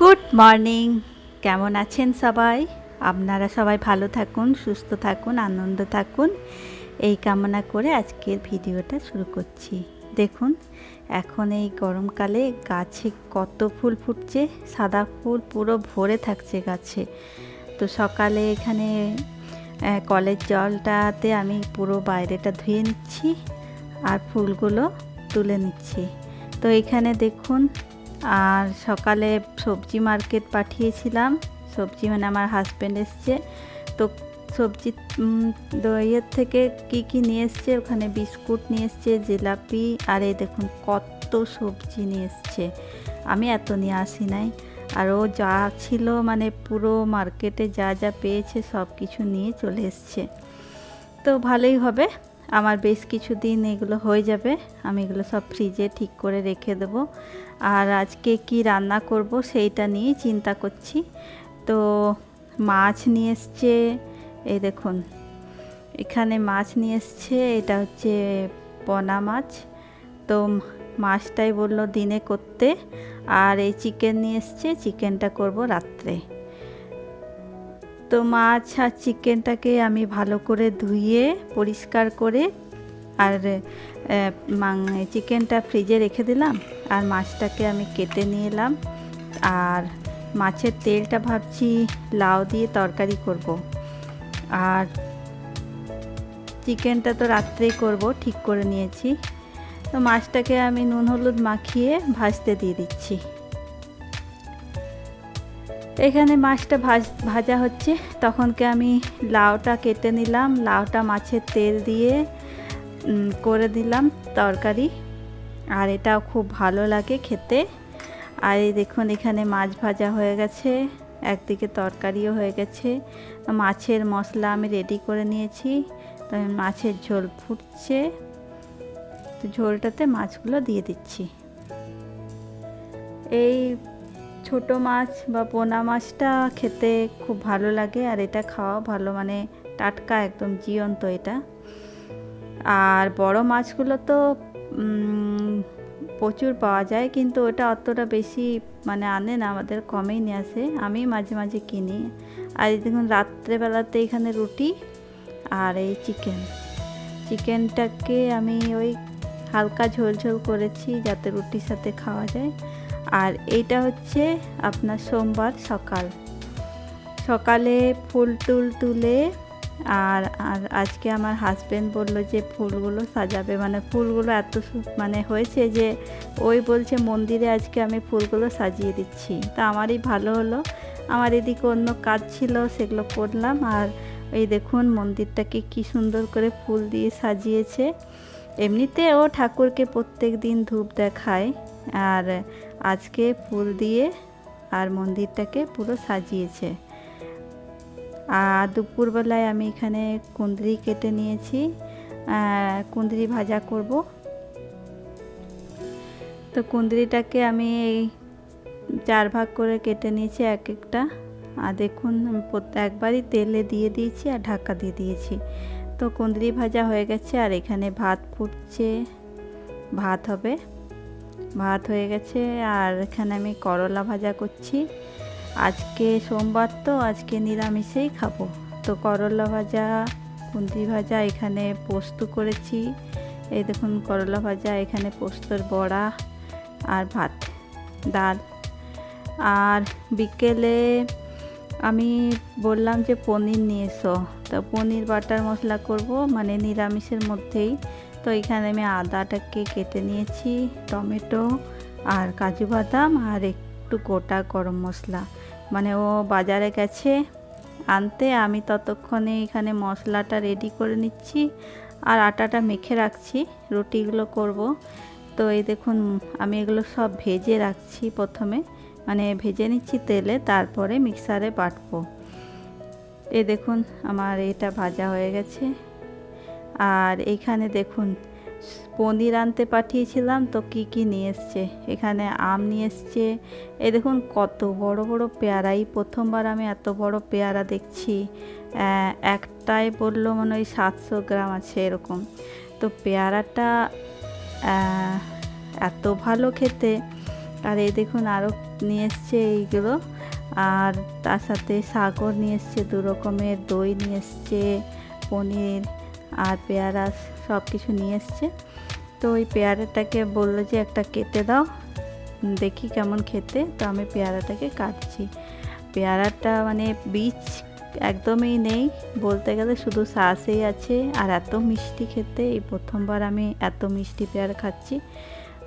Good morning. কেমন আছেন সবাই? আপনারা সবাই ভালো থাকুন, সুস্থ থাকুন, আনন্দ থাকুন। এই কামনা করে আজকের ভিডিওটা শুরু করছি। দেখুন, এখন এই গরমকালে গাছে কত ফুল ফুটছে, সাদা ফুল পুরো ভরে থাকছে গাছে। তো সকালে এখানে কলের জলটাতে আমি পুরো বাইরেটা ধুয়ে নিচ্ছি আর ফুলগুলো তুলে নিচ্ছি। তো এখানে দেখুন আর সকালে সবজি মার্কেট পাঠিয়েছিলাম। সবজি মানে আমার হাজব্যান্ড এসছে। তো সবজি দইয়ের থেকে কি কি নিয়ে এসছে? ওখানে বিস্কুট নিয়ে এসছে, জিলাপি, আর এই দেখুন কত সবজি নিয়ে এসছে। আমি এত নিয়ে আসি নাই। আর ও যা ছিল মানে পুরো মার্কেটে যা যা পেয়েছে সব কিছু নিয়ে চলে এসছে। তো ভালোই হবে। আমার বেশ কিছু দিন এগুলো হয়ে যাবে, আমি এগুলো সব ফ্রিজে ঠিক করে রেখে দেব। আর আজকে কি রান্না করব সেইটা নিয়ে চিন্তা করছি। তো মাছ নিয়ে এসছে, এই দেখুন, এখানে মাছ নিয়ে এসছে, এটা হচ্ছে পোনা মাছ। তো মাছটাই বলল দিনে করতে, আর এই চিকেন নিয়ে এসছে চিকেনটা করব রাত্রে। তো মাছ আর চিকেনটাকে আমি ভালো করে ধুয়ে, পরিষ্কার করে আর চিকেনটা ফ্রিজে রেখে দিলাম আর মাছটাকে আমি কেটে নিয়ে এলাম। আর মাছের তেলটা ভাবছি লাউ দিয়ে তরকারি করব। আর চিকেনটা তো রাত্রেই করব, ঠিক করে নিয়েছি। তো মাছটাকে আমি নুন হলুদ মাখিয়ে ভাজতে দিয়ে দিচ্ছি। এখানে মাছটা ভাজ, ভাজা হচ্ছে। তখনকে আমি লাউটা কেটে নিলাম। লাউটা মাছের তেল দিয়ে করে দিলাম তরকারি। আর এটাও খুব ভালো লাগে খেতে। আর এই দেখুন, এখানে মাছ ভাজা হয়ে গেছে। একদিকে তরকারিও হয়ে গেছে। মাছের মশলা আমি রেডি করে নিয়েছি। মাছের ঝোল ফুটছে। তো ঝোলটাতে মাছগুলো দিয়ে দিচ্ছি। এই ছোট মাছ বা পোনা মাছটা খেতে খুব ভালো লাগে, আর এটা খাওয়া ভালো মানে টাটকা, একদম জিয়ন্ত এটা। আর বড় মাছগুলো তো প্রচুর পাওয়া যায়, কিন্তু ওটা অতটা বেশি মানে আনে না, আমাদের কমেই নিয়ে আসে। আমি মাঝে মাঝে কিনি। আর দেখুন, রাত্রেবেলাতে এখানে রুটি আর এই চিকেন। চিকেনটাকে আমি ওই হালকা ঝোল ঝোল করেছি, যাতে রুটির সাথে খাওয়া যায়। আর এইটা হচ্ছে আপনার সোমবার সকাল। সকালে ফুল টুল তুলে আর আর আজকে আমার হাজব্যান্ড বলল যে ফুলগুলো সাজাবে। মানে ফুলগুলো এত মানে হয়েছে যে ওই বলছে, মন্দিরে আজকে আমি ফুলগুলো সাজিয়ে দিচ্ছি। তা আমারই ভালো হলো। আমার এদিকে অন্য কাজ ছিল, সেগুলো করলাম। আর এই দেখুন মন্দিরটাকে কি সুন্দর করে ফুল দিয়ে সাজিয়েছে। এমনিতে ও ঠাকুরকে প্রত্যেক দিন ধূপ দেখায় আর আজকে ফুল দিয়ে আর মন্দিরটাকে পুরো সাজিয়েছে। আর দুপুরবেলায় আমি এখানে কুঁদরি কেটে নিয়েছি কুঁদরি ভাজা করব। তো কুঁদরিটাকে আমি এই চার ভাগ করে কেটে নিয়েছি এক একটা। আর দেখুন একবারই তেলে দিয়ে দিয়েছি আর ঢাকা দিয়ে দিয়েছি। তো কুঁদরি ভাজা হয়ে গেছে আর এখানে ভাত ফুটছে। ভাত হবে। ভাত হয়ে গেছে আর এখানে আমি করলা ভাজা করছি। আজকে সোমবার তো, আজকে নিরামিষেই খাব। তো করলা ভাজা কুন্দি ভাজা এখানে পোস্ত করেছি। এই দেখুন করলা ভাজা, এখানে পোস্তর বড়া আর ভাত, ডাল। আর বিকেলে আমি বললাম যে পনির নিয়ে এসো। তো পনির, বাটার মশলা করব মানে নিরামিষের মধ্যেই। তো এখানে আমি আদাটাকে কেটে নিয়েছি, টমেটো আর কাজু বাদাম আর একটু গোটা গরম মশলা। মানে ও বাজারে গেছে আনতে, আমি ততক্ষণে এখানে মশলাটা রেডি করে নিচ্ছি আর আটাটা মেখে রাখছি, রুটিগুলো করব। তো এই দেখুন, আমি এগুলো সব ভেজে রাখছি প্রথমে। মানে ভেজে নিচ্ছি তেলে, তারপরে মিক্সারে বাটবো। এই দেখুন, আমার এটা ভাজা হয়ে গেছে। আর এখানে দেখুন, পনির আনতে পাঠিয়েছিলাম, তো কি কি নিয়ে এসছে? এখানে আম নিয়ে এসছে। এই দেখুন, কত বড় বড় পেয়ারা এই প্রথমবার আমি এত বড় পেয়ারা দেখছি। একটাই বলল মনে হয় সাতশো গ্রাম আছে এরকম। তো পেয়ারাটা এত ভালো খেতে। আর এই দেখুন আরও নিয়ে এসছে এইগুলো। আর তার সাথে সাগর নিয়ে এসছে, দু রকমের দই নিয়ে এসছে, পনির আর পেয়ারা সব কিছু নিয়ে এসছে। তো ওই পেয়ারাটাকে বলল যে একটা কেটে দাও, দেখি কেমন খেতে। তো আমি পেয়ারাটাকে কাটছি। পেয়ারাটা মানে বীজ একদমই নেই, বলতে গেলে শুধু শ্বাসেই আছে। আর এত মিষ্টি খেতে, এই প্রথমবার আমি এত মিষ্টি পেয়ারা খাচ্ছি।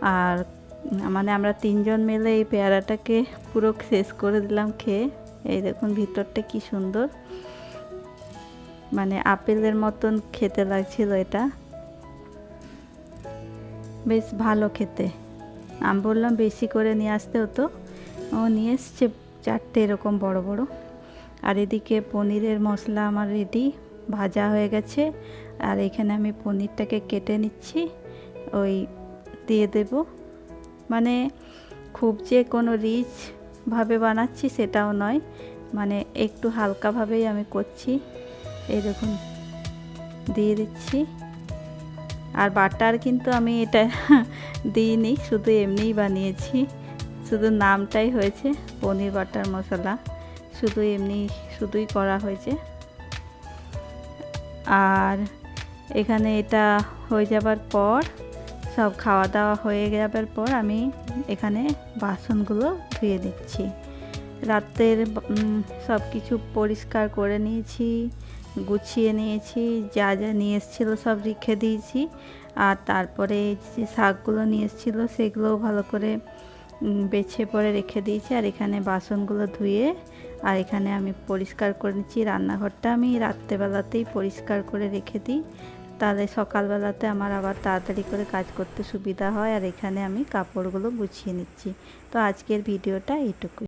আর মানে আমরা তিনজন মিলে এই পেয়ারাটাকে পুরো শেষ করে দিলাম খেয়ে। এই দেখুন ভিতরটা কি সুন্দর। মানে আপেলের মতন খেতে লাগছিল এটা। বেশ ভালো খেতে। আমি বললাম বেশি করে নিয়ে আসতে হতো। ও নিয়ে এসছে চারটে এরকম বড় বড়। আর এদিকে পনিরের মশলা আমার রেডি ভাজা হয়ে গেছে। আর এখানে আমি পনিরটাকে কেটে নিচ্ছি। ওই দিয়ে দেব। মানে খুব যে কোনো রিচভাবে বানাচ্ছি সেটাও নয়। মানে একটু হালকাভাবেই আমি করছি। এই দেখুন, দিয়ে দিচ্ছি। আর বাটার কিন্তু আমি এটা দিইনি, শুধু এমনিই বানিয়েছি। শুধু নামটাই হয়েছে পনির বাটার মশলা। শুধু এমনি, শুধুই করা হয়েছে। আর এখানে এটা হয়ে যাবার পর সব খাওয়া দাওয়া হয়ে যাবার পর আমি এখানে বাসনগুলো ধুয়ে দিচ্ছি। রাতের সব কিছু পরিষ্কার করে নিয়েছি, গুছিয়ে নিয়েছি, যা যা নিয়ে এসেছিল সব রেখে দিয়েছি। আর তারপরে যে শাকগুলো নিয়ে এসেছিল সেগুলোও ভালো করে বেছে পরে রেখে দিয়েছি। আর এখানে বাসনগুলো ধুয়ে, আর এখানে আমি পরিষ্কার করে নিচ্ছি। রান্নাঘরটা আমি রাত্রেবেলাতেই পরিষ্কার করে রেখে দিই। তাহলে সকালবেলাতে আমার আবার তাড়াতাড়ি করে কাজ করতে সুবিধা হয় আর এখানে আমি কাপড়গুলো গুছিয়ে নিচ্ছি। তো আজকের ভিডিওটা এইটুকুই।